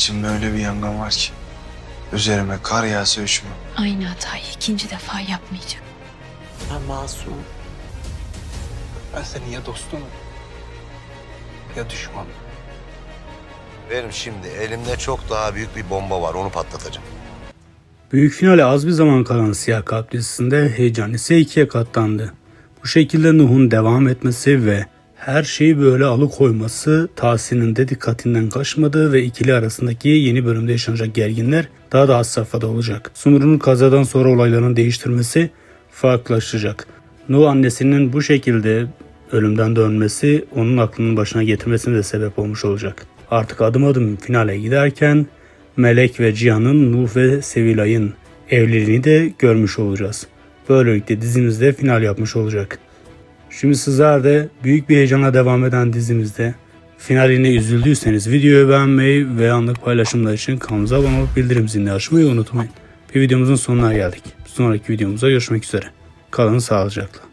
İçimde öyle bir yangın var ki. Üzerime kar yağsa üşümem. Aynı hatayı ikinci defa yapmayacağım. Ben masumum. Ben senin ya dostunum ya düşmanım. Benim şimdi elimde çok daha büyük bir bomba var onu patlatacağım. Büyük finale az bir zaman kalan Siyah Kalp dizisinde heyecan ise ikiye katlandı. Bu şekilde Nuh'un devam etmesi ve her şeyi böyle alıkoyması Tahsin'in de dikkatinden kaçmadı ve ikili arasındaki yeni bölümde yaşanacak gerginler daha da has olacak. Sumru'nun kazadan sonra olayların değiştirmesi farklılaşacak. Nuh annesinin bu şekilde ölümden dönmesi onun aklının başına getirmesine de sebep olmuş olacak. Artık adım adım finale giderken Melek ve Cihan'ın Nuh ve Sevilay'ın evliliğini de görmüş olacağız. Böylelikle dizimizde final yapmış olacak. Şimdi sizler de büyük bir heyecanla devam eden dizimizde finaline üzüldüyseniz videoyu beğenmeyi ve anlık paylaşımlar için kanalımıza abone olup bildirim zilini açmayı unutmayın. Bir videomuzun sonuna geldik. Sonraki videomuzda görüşmek üzere. Kalın sağlıcakla.